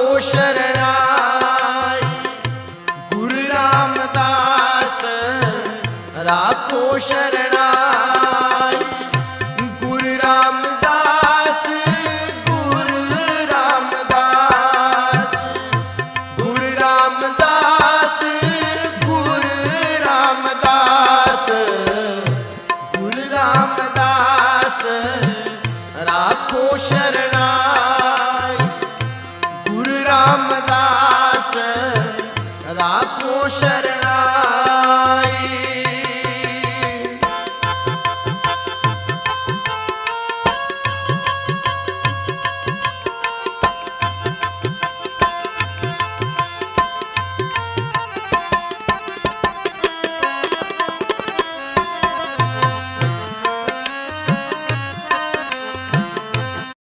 ਰਾਖੋ ਸ਼ਰਣਾਈ ਗੁਰੂ ਰਾਮਦਾਸ, ਰਾਖੋ ਸ਼ਰਣਾਈ ਗੁਰੂ ਰਾਮਦਾਸ ਗੁਰੂ ਰਾਮਦਾਸ। ਗੁਰੂ ਰਾਮਦਾਸ ਗੁਰੂ ਰਾਮਦਾਸ। ਗੁਰੂ ਰਾਮਦਾਸ, ਰਾਖੋ ਸ਼ਰਣਾਈ રાખું શરણા